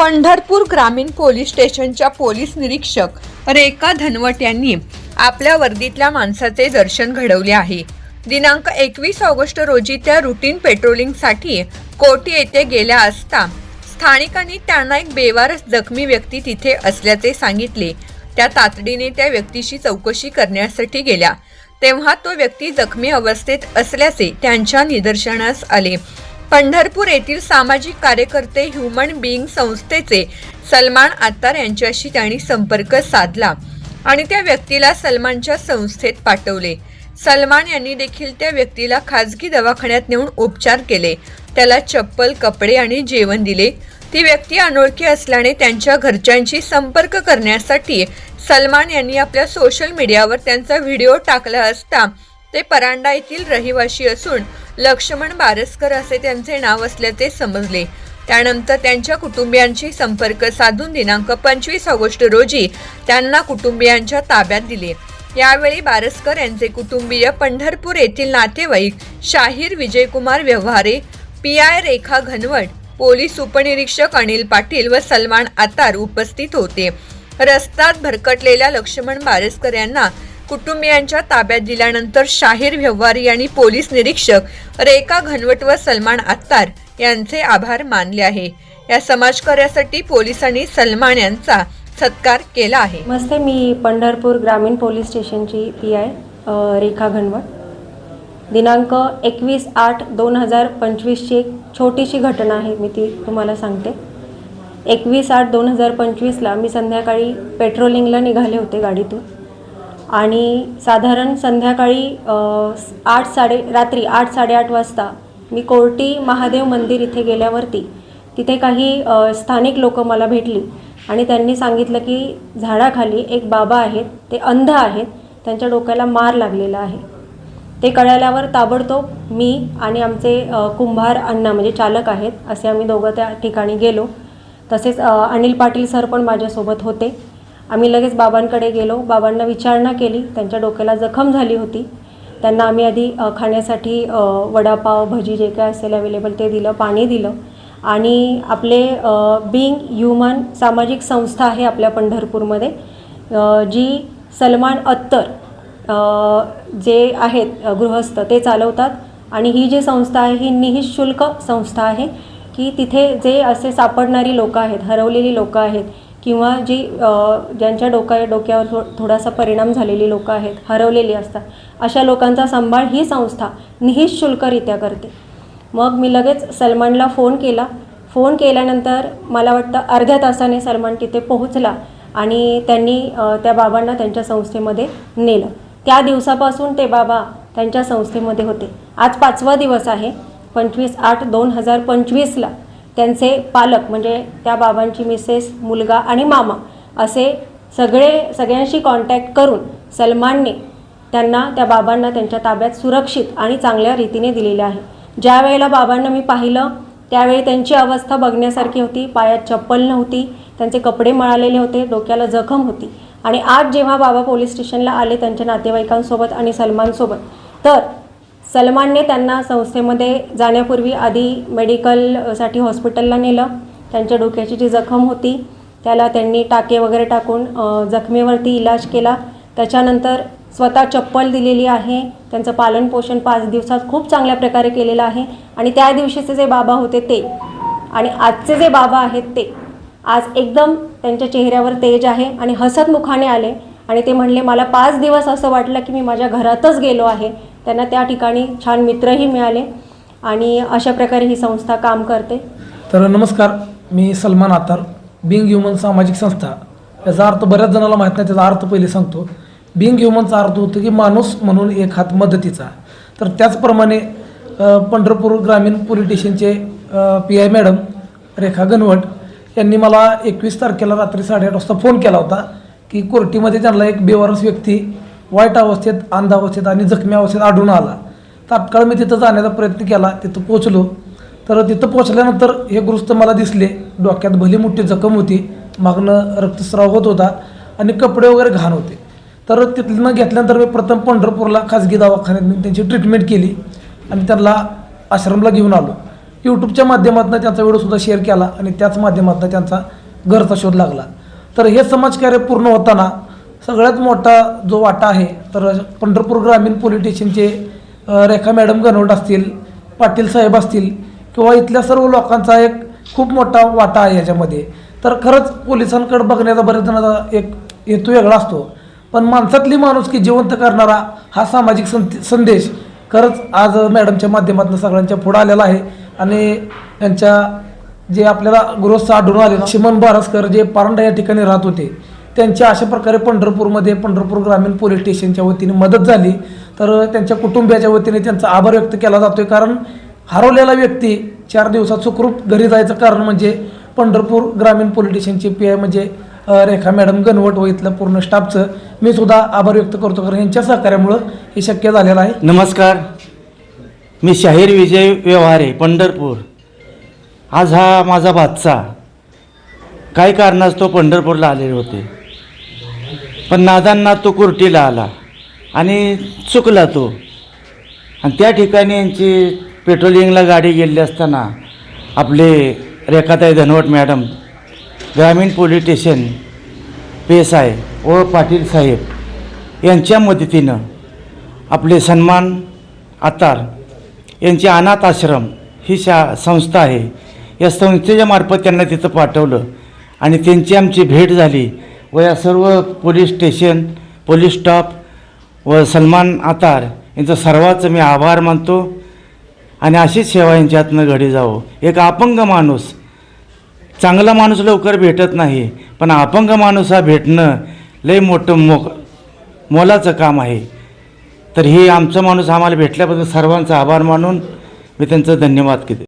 पंढरपूर ग्रामीण पोलीस स्टेशनच्या पोलीस निरीक्षक रेखा धनवट यांनी आपल्या वर्दीतल्या माणसाचे दर्शन घडवले आहे. दिनांक एकवीस ऑगस्ट रोजी त्या रुटीन पेट्रोलिंगसाठी कोटी येथे गेल्या असता स्थानिकांनी त्यांना एक बेवारस जखमी व्यक्ती तिथे असल्याचे सांगितले. त्या तातडीने त्या व्यक्तीशी चौकशी करण्यासाठी गेल्या. तेव्हा तो व्यक्ती जखमी अवस्थेत असल्याचे त्यांच्या निदर्शनास आले. पंढरपूर येथील सामाजिक कार्यकर्ते ह्युमन बिईंग संस्थेचे सलमान आत्तार यांच्याशी त्यांनी संपर्क साधला आणि त्या व्यक्तीला सलमानच्या संस्थेत पाठवले. सलमान यांनी देखील त्या व्यक्तीला खाजगी दवाखान्यात नेऊन उपचार केले. त्याला चप्पल कपडे आणि जेवण दिले. ती व्यक्ती अनोळखी असल्याने त्यांच्या घरच्यांशी संपर्क करण्यासाठी सलमान यांनी आपल्या सोशल मीडियावर त्यांचा व्हिडिओ टाकला असता ते परांडा येथील रहिवासी असून लक्ष्मण बारसकर असे त्यांचे नाव असल्याचे समजले. त्यानंतर त्यांच्या कुटुंबियांशी संपर्क साधून दिनांक पंचवीस ऑगस्ट रोजी त्यांना कुटुंबियांच्या ताब्यात दिले. यावेळी बारसकर यांचे कुटुंबीय पंढरपूर येथील नातेवाईक शाहीर Vijaykumar Vyavahare P I Rekha Ghanwat police उपनिरीक्षक अनिल पाटील व सलमान आतार उपस्थित होते. रस्त्यात भरकटलेल्या लक्ष्मण बारसकर यांना कुटुंबियांच्या ताब्यात दिल्यानंतर शाहीर व्यवहारी आणि पोलीस निरीक्षक रेखा घनवट व सलमान आत्तार यांचे आभार मानले आहे. या समाजकार्यासाठी पोलिसांनी सलमान यांचा सत्कार केला आहे. नमस्ते मी पंढरपूर ग्रामीण पोलीस स्टेशनची पी आय रेखा घनवट. दिनांक एकवीस आठ दोन हजार पंचवीसची एक छोटीशी घटना आहे मी ती तुम्हाला सांगते. एकवीस आठ दोन हजार पंचवीसला मी संध्याकाळी पेट्रोलिंगला निघाले होते गाडीतून. आणि साधारण संध्याकाळी आठ साडे रात्री आठ साडेआठ वाजता मी कोर्टी महादेव मंदिर इथे गेल्यावरती तिथे काही स्थानिक लोक मला भेटली आणि त्यांनी सांगितलं की झाडाखाली एक बाबा आहेत ते अंध आहेत त्यांच्या डोक्याला मार लागलेला आहे. ते कळाल्यावर ताबडतोब मी आणि आमचे कुंभार अण्णा म्हणजे चालक आहेत असे आम्ही दोघं त्या ठिकाणी गेलो. तसेच अनिल पाटील सर पण माझ्यासोबत होते. आम्ही लगेच बाबांकडे गेलो. बाबांना विचारणा केली. त्यांच्या डोक्याला जखम झाली होती. त्यांना आम्ही आधी खाण्यासाठी वडापाव भजी जे काय असेल अवेलेबल ते दिलं पाणी दिलं. आणि आपले बिंग ह्युमन सामाजिक संस्था आहे आपल्या पंढरपूरमध्ये जी सलमान अत्तर जे आहेत गृहस्थ ते चालवतात. आणि ही जी संस्था आहे ही निःशुल्क संस्था आहे की तिथे जे असे सापडणारी लोकं आहेत हरवलेली लोकं आहेत किंवा जी ज्यांच्या डोक्या डोक्यावर थो थोडासा परिणाम झालेली लोकं आहेत हरवलेली असतात अशा लोकांचा सांभाळ ही संस्था निःशुल्करित्या करते. मग मी लगेच सलमानला फोन केला. फोन केल्यानंतर मला वाटतं अर्ध्या तासाने सलमान तिथे पोहोचला आणि त्यांनी त्या बाबांना त्यांच्या संस्थेमध्ये नेलं. त्या दिवसापासून ते बाबा त्यांच्या संस्थेमध्ये होते. आज पाचवा दिवस आहे पंचवीस आठ दोन हजार पंचवीसला. त्यांचे पालक म्हणजे त्या बाबांची मिसेस मुलगा आणि मामा असे सगळे सगळ्यांशी कॉन्टॅक्ट करून सलमानने त्यांना त्या बाबांना त्यांच्या ताब्यात सुरक्षित आणि चांगल्या रीतीने दिलेले आहे. ज्या वेळेला बाबांना मी पाहिलं त्यावेळी त्यांची अवस्था बघण्यासारखी होती. पायात चप्पल नव्हती. त्यांचे कपडे मळालेले होते. डोक्याला जखम होती. आणि आज जेव्हा बाबा पोलीस स्टेशनला आले त्यांच्या नातेवाईकांसोबत आणि सलमानसोबत तर सलमानने त्यांना संस्थेमध्ये जाण्यापूर्वी आधी मेडिकलसाठी हॉस्पिटलला नेलं. त्यांच्या डोक्याची जी जखम होती त्याला त्यांनी टाके वगैरे टाकून जखमेवरती इलाज केला. त्याच्यानंतर स्वतः चप्पल दिलेली आहे. त्यांचं पालनपोषण पाच दिवसात खूप चांगल्या प्रकारे केलेलं आहे. आणि त्या दिवशीचे जे बाबा होते ते आणि आजचे जे बाबा आहेत ते आज एकदम त्यांच्या चेहऱ्यावर तेज आहे आणि हसतमुखाने आले. आणि ते म्हणले मला पाच दिवस असं वाटलं की मी माझ्या घरातच गेलो आहे. त्यांना त्या ठिकाणी छान मित्रही मिळाले आणि अशा प्रकारे ही संस्था काम करते. तर नमस्कार मी सलमान आतार बिंग ह्युमन सामाजिक संस्था. याचा अर्थ बऱ्याच जणाला माहीत नाही त्याचा अर्थ पहिले सांगतो. बिंग ह्युमनचा अर्थ होतो की माणूस म्हणून एक हात मदतीचा. तर त्याचप्रमाणे पंढरपूर ग्रामीण पोलीस स्टेशनचे P I madam Rekha Ganwat यांनी मला एकवीस तारखेला रात्री साडेआठ वाजता फोन केला होता की कोर्टीमध्ये त्यांना एक बेवारस व्यक्ती वाईट अवस्थेत अंध अवस्थेत आणि जखमी अवस्थेत आढळून आला. तात्काळ मी तिथं जाण्याचा प्रयत्न केला. तिथं पोचलो तर तिथं पोचल्यानंतर हे गुरुस्त मला दिसले. डोक्यात भली मोठी जखम होती. मागणं रक्तस्राव होत होता आणि कपडे वगैरे घाण होते. तर तिथनं घेतल्यानंतर मी प्रथम पंढरपूरला खाजगी दवाखान्यात मी त्यांची ट्रीटमेंट केली आणि त्यांना आश्रमला घेऊन आलो. यूट्यूबच्या माध्यमातून त्यांचा व्हिडिओसुद्धा शेअर केला आणि त्याच माध्यमातून त्यांचा घरचा शोध लागला. तर हे समाजकार्य पूर्ण होताना सगळ्यात मोठा जो वाटा आहे तर पंढरपूर ग्रामीण पोलीस स्टेशनचे रेखा मॅडम गणवट असतील पाटील साहेब असतील किंवा इथल्या सर्व लोकांचा एक खूप मोठा वाटा आहे याच्यामध्ये. तर खरंच पोलिसांकडे बघण्याचा बऱ्याच जणांचा एक हेतू वेगळा असतो. पण माणसातली माणूस की जिवंत करणारा हा सामाजिक संत संदेश खरंच आज मॅडमच्या माध्यमातून सगळ्यांच्या पुढं आलेला आहे. आणि त्यांच्या जे आपल्याला गृहस्थ आढळून आले शिमन बारसकर जे पारंडा या ठिकाणी राहत होते त्यांच्या अशा प्रकारे पंढरपूरमध्ये पंढरपूर ग्रामीण पोलीस स्टेशनच्या वतीने मदत झाली. तर त्यांच्या कुटुंबियाच्या वतीने त्यांचा आभार व्यक्त केला जातोय. कारण हरवलेला व्यक्ती चार दिवसात सुखरूप घरी जायचं कारण म्हणजे पंढरपूर ग्रामीण पोलीस स्टेशनचे पी आय म्हणजे रेखा मॅडम गणवट व इथलं पूर्ण स्टाफचं मी सुद्धा आभार व्यक्त करतो. कारण यांच्या सहकार्यामुळं हे शक्य झालेलं आहे. नमस्कार. मी शाहीर विजय व्यवहारे पंढरपूर. आज हा माझा भातचा काही कारणास्तव पंढरपूरला आलेले होते? पण नादांना तो कुर्टीला आला आणि चुकला तो. आणि त्या ठिकाणी यांची पेट्रोलिंगला गाडी गेली असताना आपले रेखाताई धनवट मॅडम ग्रामीण पोलीस स्टेशन पेस आहे व पाटील साहेब यांच्या मदतीनं आपले सन्मान आतार यांचे अनाथ आश्रम ही शा संस्था आहे. या संस्थेच्या मार्फत त्यांना तिथं पाठवलं आणि त्यांची आमची भेट झाली. व या सर्व पोलीस स्टेशन पोलीस स्टाफ व सन्मान आतार यांचं सर्वांचं मी आभार मानतो. आणि अशीच सेवा यांच्यातनं घडी जावं. एक अपंग माणूस चांगला माणूस लवकर भेटत नाही पण अपंग माणूस हा भेटणं लय मोठं मो मोलाचं काम आहे. तर हे आमचा माणूस आम्हाला भेटल्याबद्दल सर्वांचा आभार मानून मी त्यांचं धन्यवाद केले.